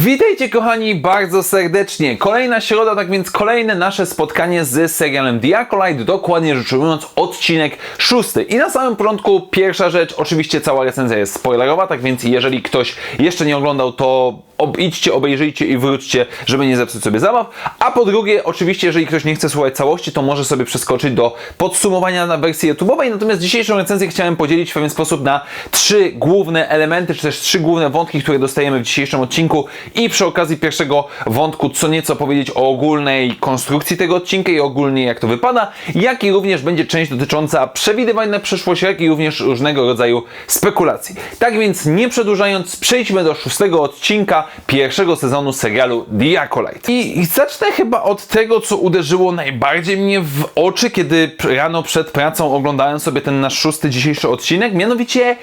Witajcie kochani bardzo serdecznie. Kolejna środa, tak więc kolejne nasze spotkanie z serialem The Acolyte, dokładnie rzecz ujmując odcinek szósty. I na samym początku pierwsza rzecz, oczywiście cała recenzja jest spoilerowa, tak więc jeżeli ktoś jeszcze nie oglądał, to ob idźcie, obejrzyjcie i wróćcie, żeby nie zepsuć sobie zabaw. A po drugie, oczywiście, jeżeli ktoś nie chce słuchać całości, to może sobie przeskoczyć do podsumowania na wersji YouTube'owej. Natomiast dzisiejszą recenzję chciałem podzielić w pewien sposób na trzy główne elementy, czy też trzy główne wątki, które dostajemy w dzisiejszym odcinku i przy okazji pierwszego wątku co nieco powiedzieć o ogólnej konstrukcji tego odcinka i ogólnie jak to wypada, jak i również będzie część dotycząca przewidywań na przyszłość, jak i również różnego rodzaju spekulacji. Tak więc nie przedłużając, przejdźmy do szóstego odcinka pierwszego sezonu serialu The. I, I zacznę chyba od tego, co uderzyło najbardziej mnie w oczy, kiedy rano przed pracą oglądałem sobie ten nasz szósty dzisiejszy odcinek, mianowicie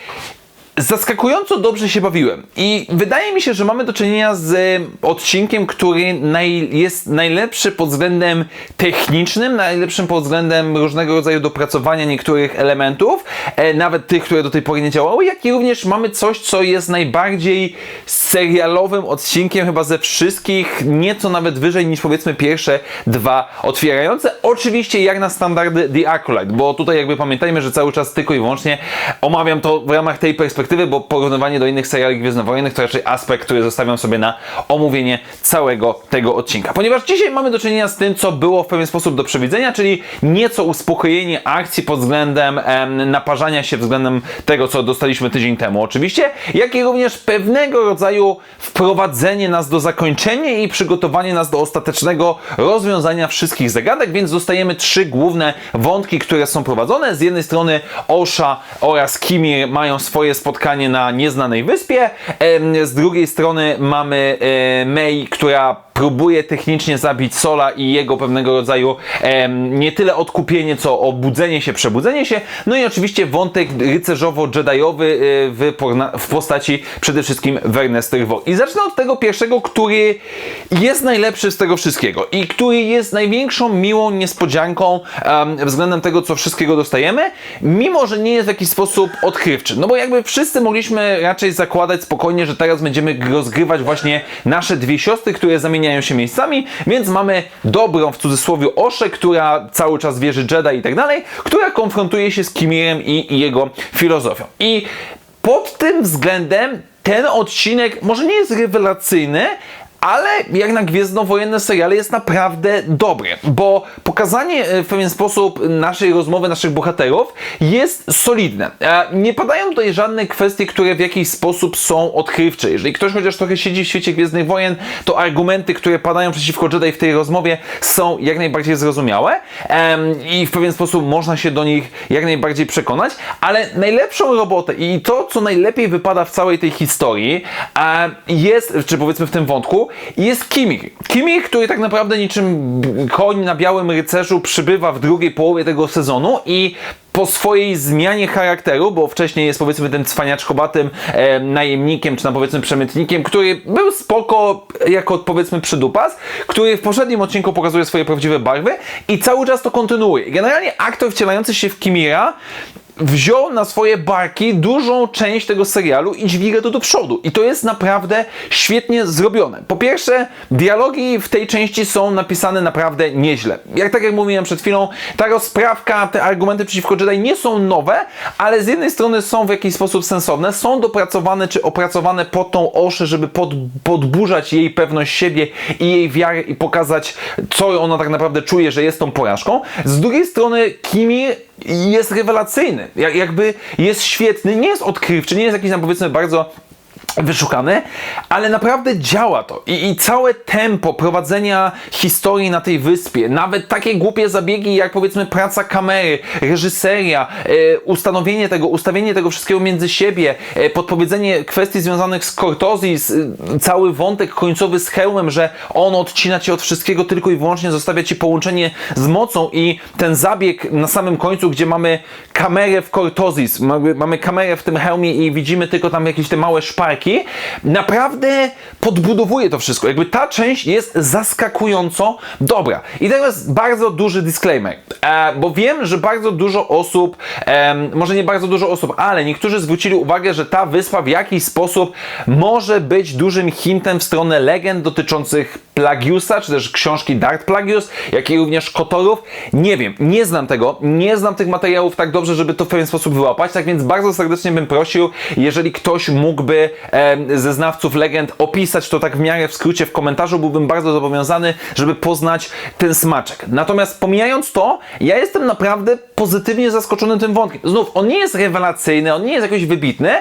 Zaskakująco dobrze się bawiłem i wydaje mi się, że mamy do czynienia z odcinkiem, który naj, jest najlepszy pod względem technicznym, najlepszym pod względem różnego rodzaju dopracowania niektórych elementów, e, nawet tych, które do tej pory nie działały, jak i również mamy coś, co jest najbardziej serialowym odcinkiem chyba ze wszystkich, nieco nawet wyżej niż powiedzmy pierwsze dwa otwierające. Oczywiście jak na standardy The Acolyte, bo tutaj jakby pamiętajmy, że cały czas tylko i wyłącznie omawiam to w ramach tej perspektywy, bo porównywanie do innych seriali gwiezdnowojennych to raczej aspekt, który zostawiam sobie na omówienie całego tego odcinka. Ponieważ dzisiaj mamy do czynienia z tym, co było w pewien sposób do przewidzenia, czyli nieco uspokojenie akcji pod względem em, naparzania się względem tego, co dostaliśmy tydzień temu oczywiście, jak i również pewnego rodzaju wprowadzenie nas do zakończenia i przygotowanie nas do ostatecznego rozwiązania wszystkich zagadek, więc dostajemy trzy główne wątki, które są prowadzone. Z jednej strony Osha oraz Kimi mają swoje spotkanie na nieznanej wyspie, z drugiej strony mamy e, Mei, która próbuje technicznie zabić Sola i jego pewnego rodzaju em, nie tyle odkupienie, co obudzenie się, przebudzenie się. No i oczywiście wątek rycerzowo-jediowy y, w, w postaci przede wszystkim Wernesty Rwo. I zacznę od tego pierwszego, który jest najlepszy z tego wszystkiego i który jest największą miłą niespodzianką em, względem tego, co wszystkiego dostajemy, mimo że nie jest w jakiś sposób odkrywczy. No bo jakby wszyscy mogliśmy raczej zakładać spokojnie, że teraz będziemy rozgrywać właśnie nasze dwie siostry, które zamieniają się miejscami, więc mamy dobrą w cudzysłowie Oszę, która cały czas wierzy Jedi i tak dalej, która konfrontuje się z Kimirem i, i jego filozofią. I pod tym względem ten odcinek może nie jest rewelacyjny, ale jak na gwiezdnowojenne seriale jest naprawdę dobry, bo pokazanie e, w pewien sposób naszej rozmowy, naszych bohaterów jest solidne. E, Nie padają tutaj żadne kwestie, które w jakiś sposób są odkrywcze. Jeżeli ktoś chociaż trochę siedzi w świecie Gwiezdnych Wojen, to argumenty, które padają przeciwko Jedi w tej rozmowie są jak najbardziej zrozumiałe i w pewien sposób można się do nich jak najbardziej przekonać, ale najlepszą robotę i to, co najlepiej wypada w całej tej historii e, jest, czy powiedzmy w tym wątku, jest Kimich. Kimich, który tak naprawdę niczym koń na białym rycerzu przybywa w drugiej połowie tego sezonu i po swojej zmianie charakteru, bo wcześniej jest powiedzmy tym cwaniaczkowatym e, najemnikiem, czy na powiedzmy przemytnikiem, który był spoko jako powiedzmy przydupas, który w poprzednim odcinku pokazuje swoje prawdziwe barwy i cały czas to kontynuuje. I Generalnie aktor wcielający się w Kimira wziął na swoje barki dużą część tego serialu i dźwiga to do przodu. I to jest naprawdę świetnie zrobione. Po pierwsze, dialogi w tej części są napisane naprawdę nieźle. Jak tak jak mówiłem przed chwilą, ta rozprawka, te argumenty przeciwko Jedi nie są nowe, ale z jednej strony są w jakiś sposób sensowne, są dopracowane czy opracowane pod tą oszę, żeby pod, podburzać jej pewność siebie i jej wiarę i pokazać, co ona tak naprawdę czuje, że jest tą porażką. Z drugiej strony Kimi jest rewelacyjny. Jak, jakby jest świetny, nie jest odkrywczy, nie jest jakiś tam powiedzmy bardzo wyszukane, ale naprawdę działa to. I, I całe tempo prowadzenia historii na tej wyspie, nawet takie głupie zabiegi jak powiedzmy praca kamery, reżyseria, e, ustanowienie tego, ustawienie tego wszystkiego między siebie, e, podpowiedzenie kwestii związanych z Cortozis, e, cały wątek końcowy z hełmem, że on odcina cię od wszystkiego tylko i wyłącznie zostawia ci połączenie z mocą i ten zabieg na samym końcu, gdzie mamy kamerę w Cortozis, mamy, mamy kamerę w tym hełmie i widzimy tylko tam jakieś te małe szparki, walki, naprawdę podbudowuje to wszystko. Jakby ta część jest zaskakująco dobra. I teraz bardzo duży disclaimer, e, bo wiem, że bardzo dużo osób, może nie bardzo dużo osób, ale niektórzy zwrócili uwagę, że ta wyspa w jakiś sposób może być dużym hintem w stronę legend dotyczących Plagiusa, czy też książki Dark Plagius, jak i również Kotorów. Nie wiem, nie znam tego, nie znam tych materiałów tak dobrze, żeby to w pewien sposób wyłapać, tak więc bardzo serdecznie bym prosił, jeżeli ktoś mógłby ze znawców legend opisać to tak w miarę w skrócie w komentarzu, byłbym bardzo zobowiązany, żeby poznać ten smaczek. Natomiast pomijając to, ja jestem naprawdę pozytywnie zaskoczony tym wątkiem. Znów, on nie jest rewelacyjny, on nie jest jakoś wybitny,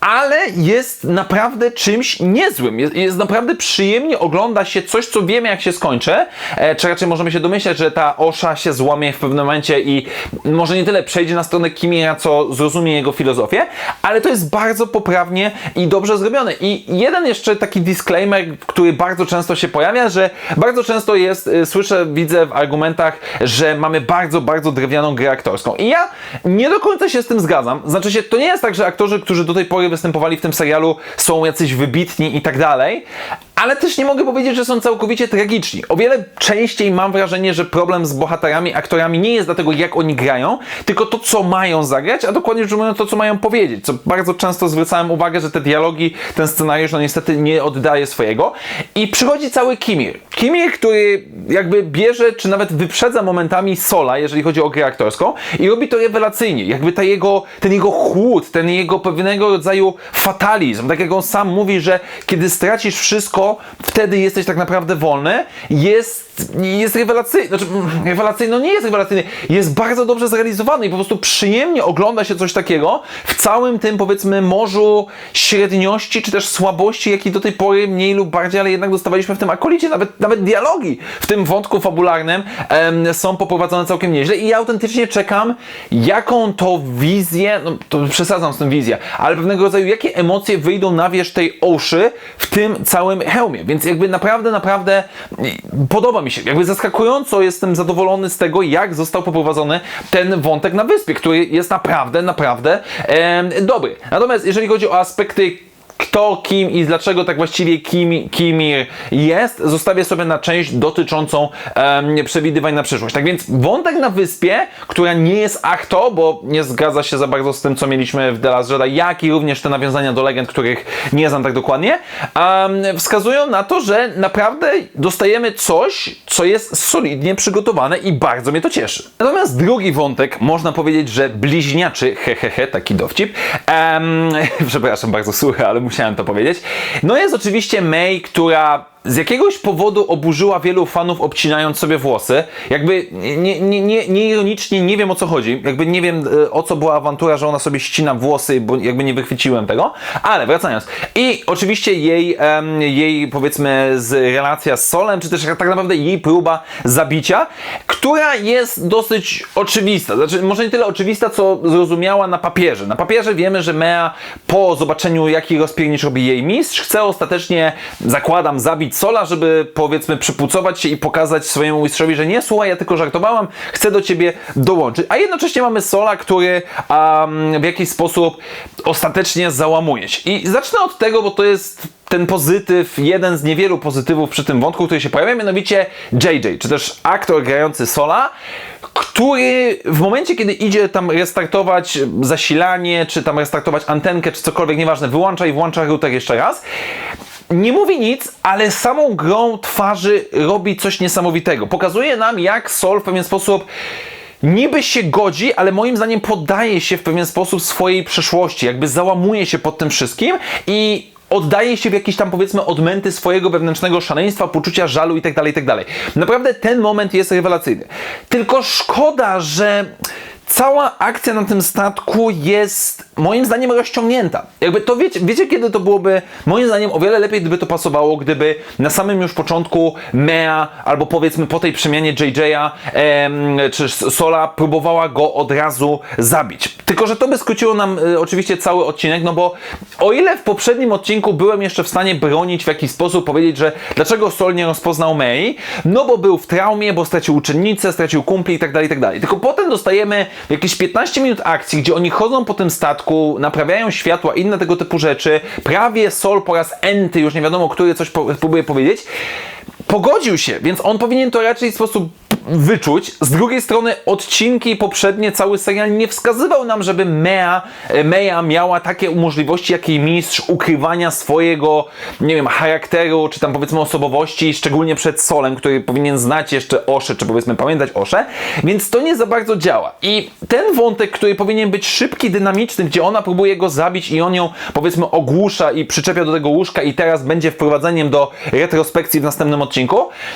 ale jest naprawdę czymś niezłym. Jest, jest naprawdę przyjemnie ogląda się coś, co wiemy jak się skończy, e, czy raczej możemy się domyśleć, że ta osza się złamie w pewnym momencie i może nie tyle przejdzie na stronę Kimira, co zrozumie jego filozofię, ale to jest bardzo poprawnie i dobrze zrobione. I jeden jeszcze taki disclaimer, który bardzo często się pojawia, że bardzo często jest, y, słyszę, widzę w argumentach, że mamy bardzo, bardzo drewnianą grę aktorską. I ja nie do końca się z tym zgadzam. Znaczy się, to nie jest tak, że aktorzy, którzy do tej pory występowali w tym serialu są jacyś wybitni i tak dalej, ale też nie mogę powiedzieć, że są całkowicie tragiczni. O wiele częściej mam wrażenie, że problem z bohaterami, aktorami nie jest dlatego, jak oni grają, tylko to, co mają zagrać, a dokładnie rzecz ujmując, to, co mają powiedzieć. Co bardzo często zwracałem uwagę, że te dialogi, ten scenariusz, no niestety nie oddaje swojego. I przychodzi cały Kimir. Kimir, który jakby bierze, czy nawet wyprzedza momentami Sola, jeżeli chodzi o grę aktorską, i robi to rewelacyjnie. Jakby ta jego, ten jego chłód, ten jego pewnego rodzaju fatalizm, tak jak on sam mówi, że kiedy stracisz wszystko, wtedy jesteś tak naprawdę wolny, jest, jest rewelacyjny. Znaczy, mm, rewelacyjny, no nie jest rewelacyjny, jest bardzo dobrze zrealizowany i po prostu przyjemnie ogląda się coś takiego w całym tym, powiedzmy, morzu średniości, czy też słabości, jaki do tej pory mniej lub bardziej, ale jednak dostawaliśmy w tym akolicie. Nawet, nawet dialogi w tym wątku fabularnym em, są poprowadzone całkiem nieźle i ja autentycznie czekam, jaką to wizję, no to przesadzam z tym wizję, ale pewnego rodzaju, jakie emocje wyjdą na wierzch tej oszy w tym całym hełmie. Więc jakby naprawdę, naprawdę mm, podoba mi się. Jakby zaskakująco jestem zadowolony z tego, jak został poprowadzony ten wątek na wyspie, który jest naprawdę, naprawdę em, dobry. Natomiast jeżeli chodzi o aspekty kto, kim i dlaczego tak właściwie Kim, Kimir jest, zostawię sobie na część dotyczącą em, przewidywań na przyszłość. Tak więc wątek na wyspie, która nie jest achto, bo nie zgadza się za bardzo z tym, co mieliśmy w The Last Jedi, jak i również te nawiązania do legend, których nie znam tak dokładnie, wskazują na to, że naprawdę dostajemy coś, co jest solidnie przygotowane i bardzo mnie to cieszy. Natomiast drugi wątek, można powiedzieć, że bliźniaczy, hehehe, taki dowcip, em, przepraszam, bardzo suche, ale musiałem to powiedzieć. No jest oczywiście May, która z jakiegoś powodu oburzyła wielu fanów obcinając sobie włosy. Jakby nie, nie, nie, nie ironicznie nie wiem o co chodzi. Jakby nie wiem e, o co była awantura, że ona sobie ścina włosy, bo jakby nie wychwyciłem tego. Ale wracając. I oczywiście jej, jej powiedzmy z relacja z Solem, czy też tak naprawdę jej próba zabicia, która jest dosyć oczywista. Znaczy może nie tyle oczywista, co zrozumiała na papierze. Na papierze wiemy, że Mea po zobaczeniu jaki rozpiernicz robi jej mistrz, chce ostatecznie, zakładam, zabić Sola, żeby powiedzmy przypucować się i pokazać swojemu mistrzowi, że nie, słuchaj, ja tylko żartowałam, chcę do ciebie dołączyć. A jednocześnie mamy Sola, który um, w jakiś sposób ostatecznie załamuje się. I zacznę od tego, bo to jest ten pozytyw, jeden z niewielu pozytywów przy tym wątku, który się pojawia, mianowicie JJ, czy też aktor grający Sola, który w momencie, kiedy idzie tam restartować zasilanie, czy tam restartować antenkę, czy cokolwiek, nieważne, wyłącza i włącza router jeszcze raz, nie mówi nic, ale samą grą twarzy robi coś niesamowitego. Pokazuje nam, jak Sol w pewien sposób niby się godzi, ale moim zdaniem poddaje się w pewien sposób swojej przeszłości, jakby załamuje się pod tym wszystkim i oddaje się w jakieś tam powiedzmy odmęty swojego wewnętrznego szaleństwa, poczucia żalu i tak dalej, i tak. Naprawdę ten moment jest rewelacyjny. Tylko szkoda, że cała akcja na tym statku jest moim zdaniem rozciągnięta. Jakby to wiecie, wiecie kiedy to byłoby moim zdaniem o wiele lepiej, gdyby to pasowało, gdyby na samym już początku Mea albo powiedzmy po tej przemianie JJ'a em, czy Sola próbowała go od razu zabić. Tylko, że to by skróciło nam y, oczywiście cały odcinek, no bo o ile w poprzednim odcinku byłem jeszcze w stanie bronić w jakiś sposób, powiedzieć, że dlaczego Sol nie rozpoznał Mei, no bo był w traumie, bo stracił uczennicę, stracił kumpli i tak dalej, i tak dalej. Tylko potem dostajemy jakieś 15 minut akcji, gdzie oni chodzą po tym statku, naprawiają światła, inne tego typu rzeczy, prawie Sol po raz enty, już nie wiadomo, który coś po, próbuje powiedzieć, pogodził się, więc on powinien to raczej w sposób wyczuć. Z drugiej strony odcinki poprzednie, cały serial nie wskazywał nam, żeby Mea, Mea miała takie możliwości jak mistrz ukrywania swojego, nie wiem, charakteru, czy tam powiedzmy osobowości, szczególnie przed Solem, który powinien znać jeszcze Oszę, czy powiedzmy pamiętać Oszę, więc to nie za bardzo działa. I ten wątek, który powinien być szybki, dynamiczny, gdzie ona próbuje go zabić i on ją powiedzmy ogłusza i przyczepia do tego łóżka i teraz będzie wprowadzeniem do retrospekcji w następnym odcinku,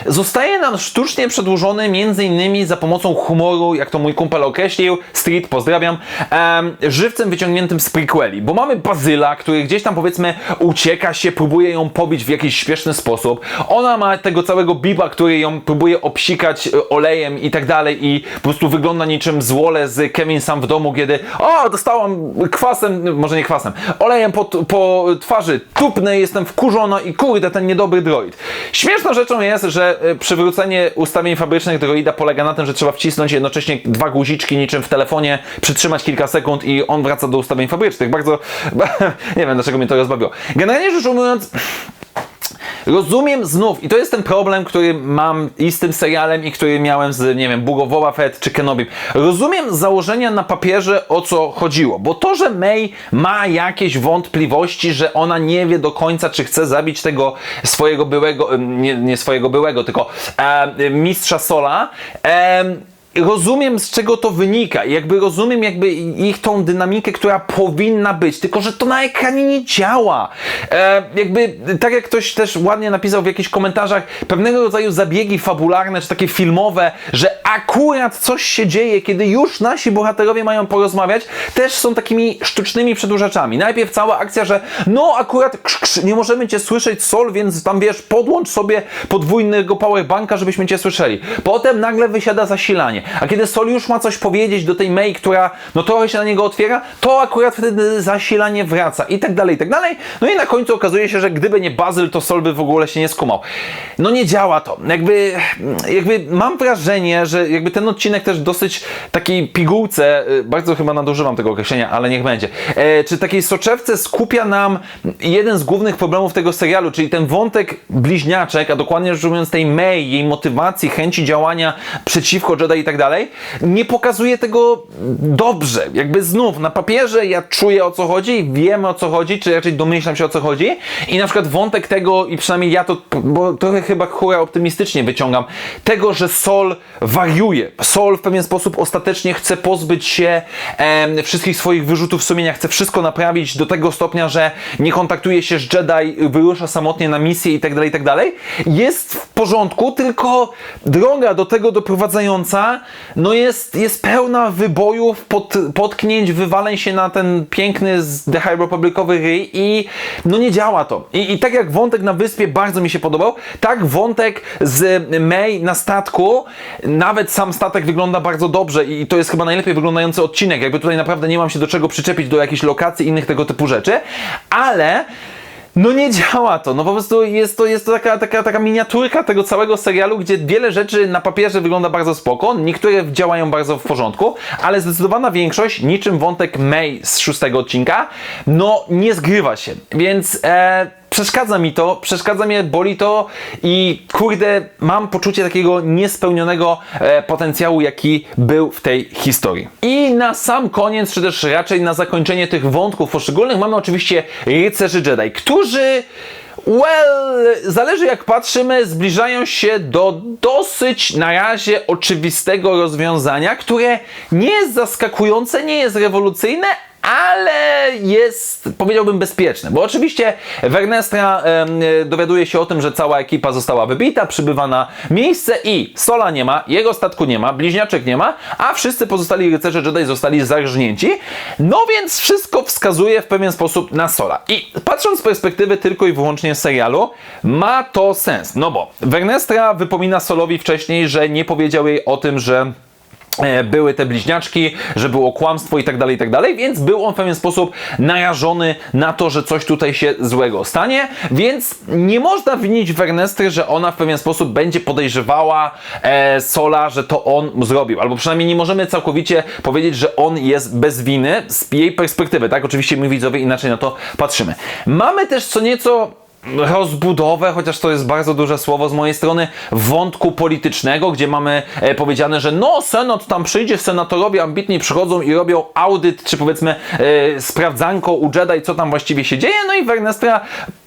zostaje nam sztucznie przedłużony innymi za pomocą humoru, jak to mój kumpel określił, Street, pozdrawiam, em, żywcem wyciągniętym z prequeli, bo mamy Bazyla, który gdzieś tam powiedzmy ucieka się, próbuje ją pobić w jakiś śmieszny sposób, ona ma tego całego Biba, który ją próbuje obsikać e, olejem i tak dalej i po prostu wygląda niczym złole z Kevin sam w domu, kiedy o, dostałam kwasem, może nie kwasem, olejem po, po twarzy, tupnę, jestem wkurzona i kurde, ten niedobry droid. Śmieszną rzeczą jest, że e, przywrócenie ustawień fabrycznych droida polega na tym, że trzeba wcisnąć jednocześnie dwa guziczki niczym w telefonie, przytrzymać kilka sekund i on wraca do ustawień fabrycznych. Bardzo, nie wiem dlaczego mnie to rozbawiło. Generalnie rzecz ujmując, Rozumiem znów, i to jest ten problem, który mam i z tym serialem, i który miałem z, nie wiem, Boba Fett czy Kenobi. Rozumiem założenia na papierze, o co chodziło, bo to, że May ma jakieś wątpliwości, że ona nie wie do końca, czy chce zabić tego swojego byłego, nie, nie swojego byłego, tylko e, mistrza Sola, em, rozumiem z czego to wynika jakby rozumiem jakby ich tą dynamikę, która powinna być, tylko że to na ekranie nie działa. E, jakby, tak jak ktoś też ładnie napisał w jakichś komentarzach, pewnego rodzaju zabiegi fabularne, czy takie filmowe, że akurat coś się dzieje, kiedy już nasi bohaterowie mają porozmawiać, też są takimi sztucznymi przedłużaczami. Najpierw cała akcja, że no akurat krz, krz, nie możemy cię słyszeć, Sol, więc tam wiesz, podłącz sobie podwójnego powerbanka, żebyśmy cię słyszeli. Potem nagle wysiada zasilanie. A kiedy Sol już ma coś powiedzieć do tej May, która no trochę się na niego otwiera, to akurat wtedy zasilanie wraca i tak dalej, i tak dalej. No i na końcu okazuje się, że gdyby nie Bazyl, to Sol by w ogóle się nie skumał. No nie działa to. Jakby, jakby mam wrażenie, że jakby ten odcinek też dosyć takiej pigułce, y, bardzo chyba nadużywam tego określenia, ale niech będzie, e, czy takiej soczewce skupia nam jeden z głównych problemów tego serialu, czyli ten wątek bliźniaczek, a dokładnie rzecz ujmując tej May, jej motywacji, chęci działania przeciwko Jedi i tak dalej, nie pokazuje tego dobrze. Jakby znów na papierze ja czuję o co chodzi, wiem o co chodzi, czy raczej domyślam się o co chodzi i na przykład wątek tego, i przynajmniej ja to, bo trochę chyba hura optymistycznie wyciągam, tego, że Sol wariuje. Sol w pewien sposób ostatecznie chce pozbyć się em, wszystkich swoich wyrzutów sumienia, chce wszystko naprawić do tego stopnia, że nie kontaktuje się z Jedi, wyrusza samotnie na misję tak tak dalej. Jest w porządku, tylko droga do tego doprowadzająca no jest, jest pełna wybojów, pot, potknięć, wywaleń się na ten piękny z The High Republicowy i no nie działa to. I, I tak jak wątek na wyspie bardzo mi się podobał, tak wątek z May na statku, nawet sam statek wygląda bardzo dobrze i to jest chyba najlepiej wyglądający odcinek. Jakby tutaj naprawdę nie mam się do czego przyczepić, do jakiejś lokacji, innych tego typu rzeczy, ale no nie działa to, no po prostu jest to, jest to taka, taka, taka miniaturka tego całego serialu, gdzie wiele rzeczy na papierze wygląda bardzo spoko, niektóre działają bardzo w porządku, ale zdecydowana większość, niczym wątek May z szóstego odcinka, no nie zgrywa się, więc e, przeszkadza mi to, przeszkadza mnie, boli to i kurde, mam poczucie takiego niespełnionego e, potencjału, jaki był w tej historii. I na sam koniec, czy też raczej na zakończenie tych wątków poszczególnych, mamy oczywiście rycerzy Jedi, którzy Well, zależy jak patrzymy, zbliżają się do dosyć na razie oczywistego rozwiązania, które nie jest zaskakujące, nie jest rewolucyjne, ale jest, powiedziałbym, bezpieczne. Bo oczywiście Wernestra dowiaduje się o tym, że cała ekipa została wybita, przybywa na miejsce i Sola nie ma, jego statku nie ma, bliźniaczek nie ma, a wszyscy pozostali rycerze Jedi zostali zarżnięci. No więc wszystko wskazuje w pewien sposób na Sola. I patrząc z perspektywy tylko i wyłącznie serialu, ma to sens. No bo Wernestra wypomina Solowi wcześniej, że nie powiedział jej o tym, że były te bliźniaczki, że było kłamstwo i tak dalej, i tak dalej, więc był on w pewien sposób narażony na to, że coś tutaj się złego stanie, więc nie można winić Wernestry, że ona w pewien sposób będzie podejrzewała e, Sola, że to on zrobił, albo przynajmniej nie możemy całkowicie powiedzieć, że on jest bez winy z jej perspektywy, tak? Oczywiście my widzowie inaczej na to patrzymy. Mamy też co nieco rozbudowę, chociaż to jest bardzo duże słowo z mojej strony, wątku politycznego, gdzie mamy e, powiedziane, że no, Senat tam przyjdzie, senatorowie ambitni przychodzą i robią audyt, czy powiedzmy e, sprawdzanko u Jedi, co tam właściwie się dzieje, no i Wernestra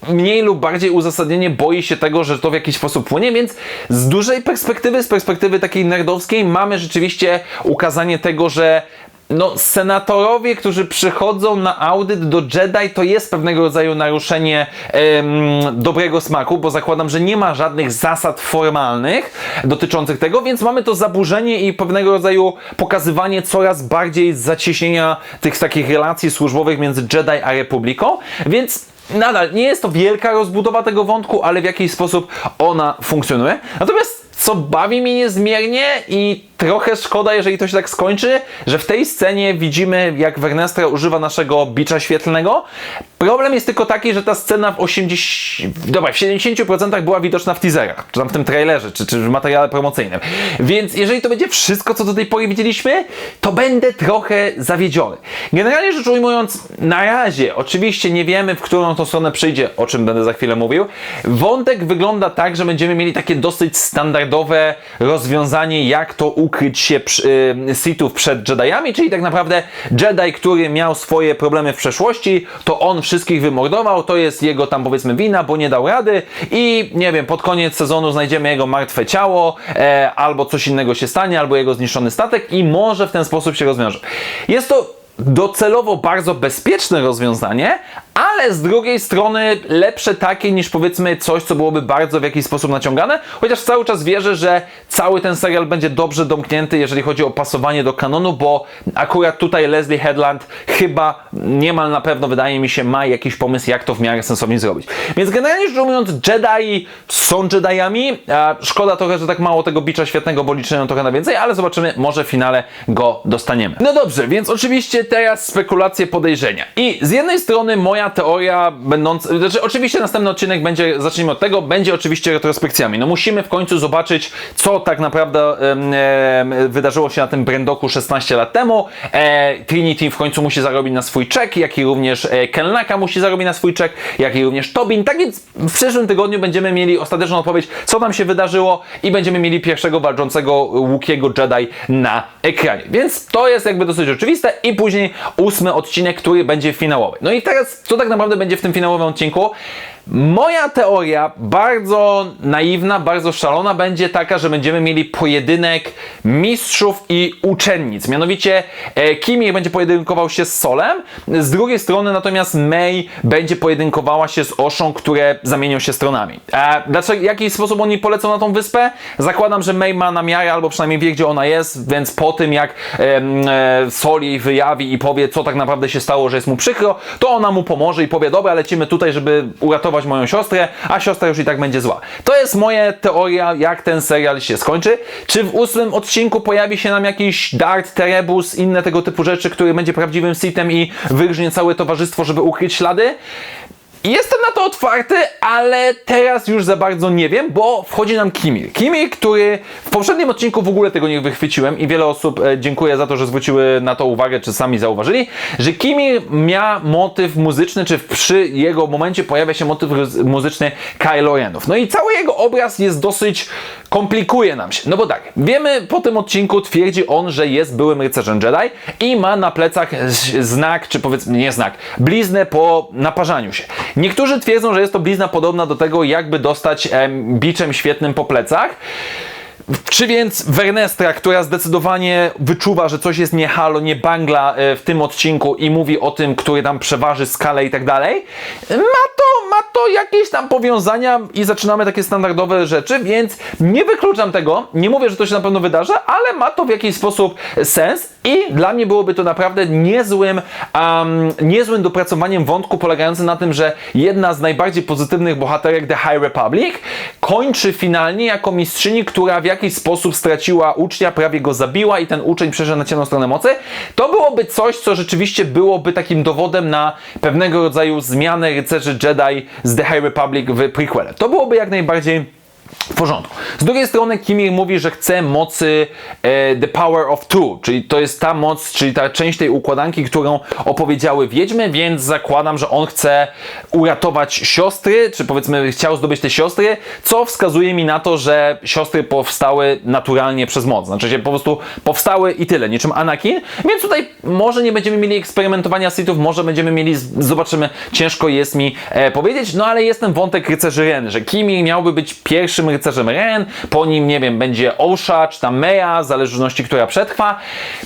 mniej lub bardziej uzasadnienie boi się tego, że to w jakiś sposób płynie, więc z dużej perspektywy, z perspektywy takiej nerdowskiej, mamy rzeczywiście ukazanie tego, że no, senatorowie, którzy przychodzą na audyt do Jedi, to jest pewnego rodzaju naruszenie em, dobrego smaku, bo zakładam, że nie ma żadnych zasad formalnych dotyczących tego, więc mamy to zaburzenie i pewnego rodzaju pokazywanie coraz bardziej zacieśnienia tych takich relacji służbowych między Jedi a Republiką, więc nadal nie jest to wielka rozbudowa tego wątku, ale w jakiś sposób ona funkcjonuje. Natomiast co bawi mnie niezmiernie i trochę szkoda, jeżeli to się tak skończy, że w tej scenie widzimy, jak Wernestra używa naszego bicza świetlnego. Problem jest tylko taki, że ta scena w 80, dobra, w 70% była widoczna w teaserach, czy tam w tym trailerze, czy, czy w materiale promocyjnym. Więc jeżeli to będzie wszystko, co do tej pory widzieliśmy, to będę trochę zawiedziony. Generalnie rzecz ujmując, na razie oczywiście nie wiemy, w którą to stronę przyjdzie, o czym będę za chwilę mówił. Wątek wygląda tak, że będziemy mieli takie dosyć standardowe rozwiązanie, jak to ukryć się y, Sithów przed Jediami, czyli tak naprawdę Jedi, który miał swoje problemy w przeszłości, to on wszystkich wymordował, to jest jego tam powiedzmy wina, bo nie dał rady i nie wiem, pod koniec sezonu znajdziemy jego martwe ciało, e, albo coś innego się stanie, albo jego zniszczony statek i może w ten sposób się rozwiąże. Jest to docelowo bardzo bezpieczne rozwiązanie, ale z drugiej strony lepsze takie niż powiedzmy coś, co byłoby bardzo w jakiś sposób naciągane, chociaż cały czas wierzę, że cały ten serial będzie dobrze domknięty, jeżeli chodzi o pasowanie do kanonu, bo akurat tutaj Leslie Headland chyba niemal na pewno, wydaje mi się, ma jakiś pomysł, jak to w miarę sensownie zrobić. Więc generalnie rzecz ujmując, Jedi są Jediami, szkoda trochę, że tak mało tego bicza świetnego, bo liczyłem trochę na więcej, ale zobaczymy, może w finale go dostaniemy. No dobrze, więc oczywiście teraz spekulacje, podejrzenia. I z jednej strony moja teoria będąca, znaczy oczywiście następny odcinek będzie, zacznijmy od tego, będzie oczywiście retrospekcjami. No musimy w końcu zobaczyć, co tak naprawdę em, wydarzyło się na tym Brendoku 16 lat temu. E, Trinity w końcu musi zarobić na swój czek, jak i również e, Kelnaka musi zarobić na swój czek, jak i również Tobin. Tak więc w przyszłym tygodniu będziemy mieli ostateczną odpowiedź, co tam się wydarzyło i będziemy mieli pierwszego walczącego Łukiego Jedi na ekranie. Więc to jest jakby dosyć oczywiste i później ósmy odcinek, który będzie finałowy. No i teraz, co tak naprawdę będzie w tym finałowym odcinku? Moja teoria, bardzo naiwna, bardzo szalona, będzie taka, że będziemy mieli pojedynek mistrzów i uczennic. Mianowicie e, Kimi będzie pojedynkował się z Solem, z drugiej strony natomiast May będzie pojedynkowała się z Oszą, które zamienią się stronami. A dlaczego, w jaki sposób oni polecą na tą wyspę? Zakładam, że May ma namiary, albo przynajmniej wie, gdzie ona jest, więc po tym jak em, e, Sol jej wyjawi i powie, co tak naprawdę się stało, że jest mu przykro, to ona mu pomoże i powie, dobra, lecimy tutaj, żeby uratować moją siostrę, a siostra już i tak będzie zła. To jest moja teoria, jak ten serial się skończy. Czy w ósmym odcinku pojawi się nam jakiś Dart, Terebus, inne tego typu rzeczy, który będzie prawdziwym Sithem i wyrżnie całe towarzystwo, żeby ukryć ślady? Jestem na to otwarty, ale teraz już za bardzo nie wiem, bo wchodzi nam Kimir. Kimir, który w poprzednim odcinku w ogóle tego nie wychwyciłem i wiele osób e, dziękuję za to, że zwróciły na to uwagę, czy sami zauważyli, że Kimir miał motyw muzyczny, czy przy jego momencie pojawia się motyw muzyczny Kylo Renów. No i cały jego obraz jest dosyć, komplikuje nam się. No bo tak, wiemy po tym odcinku, twierdzi on, że jest byłym rycerzem Jedi i ma na plecach znak, czy powiedzmy nie znak, bliznę po naparzaniu się. Niektórzy twierdzą, że jest to blizna podobna do tego, jakby dostać em, biczem świetnym po plecach. Czy więc Wernestra, która zdecydowanie wyczuwa, że coś jest nie halo, nie bangla e, w tym odcinku i mówi o tym, który tam przeważy skalę i tak dalej, ma to, ma to jakieś tam powiązania i zaczynamy takie standardowe rzeczy, więc nie wykluczam tego, nie mówię, że to się na pewno wydarzy, ale ma to w jakiś sposób sens I dla mnie byłoby to naprawdę niezłym, um, niezłym dopracowaniem wątku polegającym na tym, że jedna z najbardziej pozytywnych bohaterek The High Republic kończy finalnie jako mistrzyni, która w jakiś sposób straciła ucznia, prawie go zabiła i ten uczeń przeszedł na ciemną stronę mocy. To byłoby coś, co rzeczywiście byłoby takim dowodem na pewnego rodzaju zmianę rycerzy Jedi z The High Republic w prequele. To byłoby jak najbardziej w porządku. Z drugiej strony Kimir mówi, że chce mocy e, The Power of Two, czyli to jest ta moc, czyli ta część tej układanki, którą opowiedziały wiedźmy, więc zakładam, że on chce uratować siostry, czy powiedzmy chciał zdobyć te siostry, co wskazuje mi na to, że siostry powstały naturalnie przez moc. Znaczy się po prostu powstały i tyle, niczym Anakin, więc tutaj może nie będziemy mieli eksperymentowania Sithów, może będziemy mieli, zobaczymy, ciężko jest mi e, powiedzieć, no ale jest ten wątek rycerzy Ren, że Kimir miałby być pierwszym rycerzem Ren, po nim, nie wiem, będzie Osha, czy tam Meja, w zależności, która przetrwa.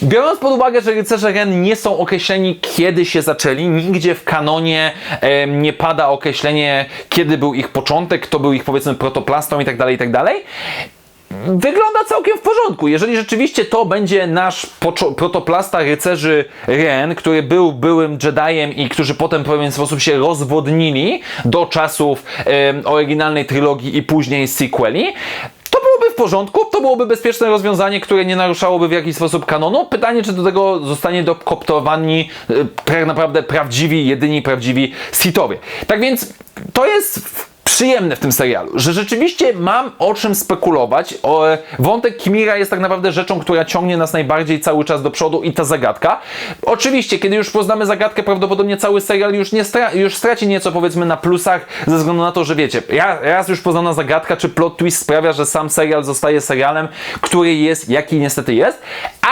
Biorąc pod uwagę, że rycerze Ren nie są określeni, kiedy się zaczęli, nigdzie w kanonie e, nie pada określenie, kiedy był ich początek, kto był ich, powiedzmy, protoplastą i tak wygląda całkiem w porządku. Jeżeli rzeczywiście to będzie nasz protoplasta rycerzy Ren, który był byłym Jediem i którzy potem w pewien sposób się rozwodnili do czasów oryginalnej trylogii i później sequeli, to byłoby w porządku, to byłoby bezpieczne rozwiązanie, które nie naruszałoby w jakiś sposób kanonu. Pytanie, czy do tego zostanie dokoptowani e, tak naprawdę prawdziwi, jedyni prawdziwi Sithowie. Tak więc to jest przyjemne w tym serialu, że rzeczywiście mam o czym spekulować. O, e, wątek Kimira jest tak naprawdę rzeczą, która ciągnie nas najbardziej cały czas do przodu i ta zagadka. Oczywiście, kiedy już poznamy zagadkę, prawdopodobnie cały serial już, nie stra- już straci nieco powiedzmy na plusach, ze względu na to, że wiecie, raz już poznana zagadka czy plot twist sprawia, że sam serial zostaje serialem, który jest jaki niestety jest,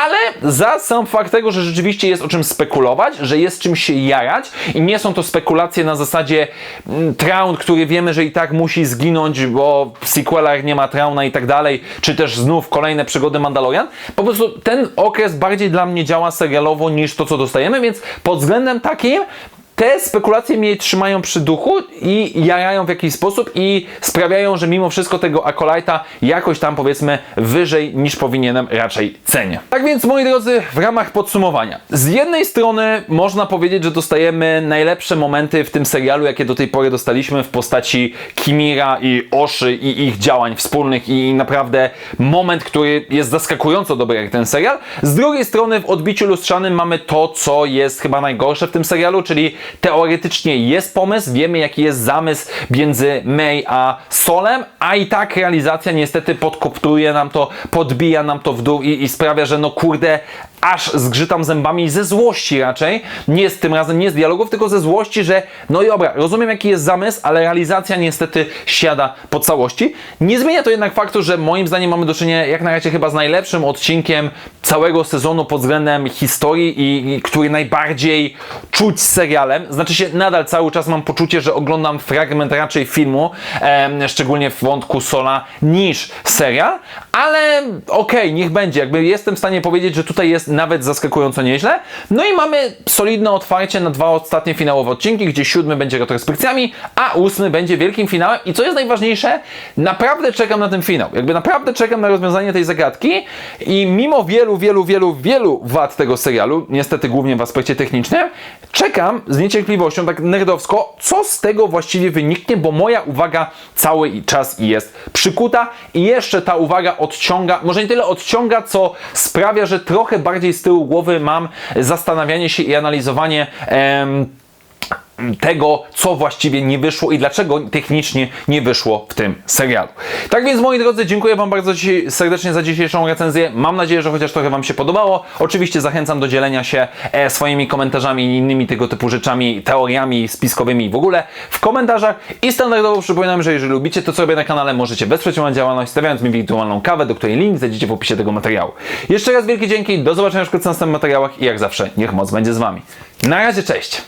ale za sam fakt tego, że rzeczywiście jest o czym spekulować, że jest czym się jarać i nie są to spekulacje na zasadzie mm, Traun, który wiemy, że i tak musi zginąć, bo w sequelach nie ma Trauna i tak dalej, czy też znów kolejne przygody Mandalorian. Po prostu ten okres bardziej dla mnie działa serialowo niż to, co dostajemy, więc pod względem takim te spekulacje mnie trzymają przy duchu i jarają w jakiś sposób i sprawiają, że mimo wszystko tego Akolajta jakoś tam powiedzmy wyżej niż powinienem raczej cenię. Tak więc moi drodzy, w ramach podsumowania. Z jednej strony można powiedzieć, że dostajemy najlepsze momenty w tym serialu, jakie do tej pory dostaliśmy w postaci Kimira i Oszy i ich działań wspólnych i naprawdę moment, który jest zaskakująco dobry jak ten serial. Z drugiej strony w odbiciu lustrzanym mamy to, co jest chyba najgorsze w tym serialu, czyli teoretycznie jest pomysł, wiemy jaki jest zamysł między May a Solem, a i tak realizacja niestety podkoptuje nam to, podbija nam to w dół i, i sprawia, że no kurde, aż zgrzytam zębami ze złości raczej, nie z tym razem, nie z dialogów, tylko ze złości, że no i dobra, rozumiem jaki jest zamysł, ale realizacja niestety siada po całości. Nie zmienia to jednak faktu, że moim zdaniem mamy do czynienia jak na razie chyba z najlepszym odcinkiem całego sezonu pod względem historii i, i który najbardziej czuć serialem. Znaczy się nadal cały czas mam poczucie, że oglądam fragment raczej filmu, szczególnie w wątku Sola, niż serial, ale okej, niech będzie. Jakby jestem w stanie powiedzieć, że tutaj jest nawet zaskakująco nieźle. No i mamy solidne otwarcie na dwa ostatnie finałowe odcinki, gdzie siódmy będzie retrospekcjami, a ósmy będzie wielkim finałem. I co jest najważniejsze, naprawdę czekam na ten finał. Jakby naprawdę czekam na rozwiązanie tej zagadki i mimo wielu, wielu, wielu, wielu wad tego serialu, niestety głównie w aspekcie technicznym, czekam z niecierpliwością, tak nerdowsko, co z tego właściwie wyniknie, bo moja uwaga cały czas jest przykuta i jeszcze ta uwaga odciąga, może nie tyle odciąga, co sprawia, że trochę bardziej z tyłu głowy mam zastanawianie się i analizowanie em, tego, co właściwie nie wyszło i dlaczego technicznie nie wyszło w tym serialu. Tak więc, moi drodzy, dziękuję Wam bardzo serdecznie za dzisiejszą recenzję. Mam nadzieję, że chociaż trochę Wam się podobało. Oczywiście zachęcam do dzielenia się e, swoimi komentarzami i innymi tego typu rzeczami, teoriami spiskowymi w ogóle w komentarzach. I standardowo przypominam, że jeżeli lubicie to, co robię na kanale, możecie wesprzeć moją działalność, stawiając mi wirtualną kawę, do której link znajdziecie w opisie tego materiału. Jeszcze raz wielkie dzięki, do zobaczenia wkrótce w następnych materiałach i jak zawsze, niech moc będzie z Wami. Na razie, cześć!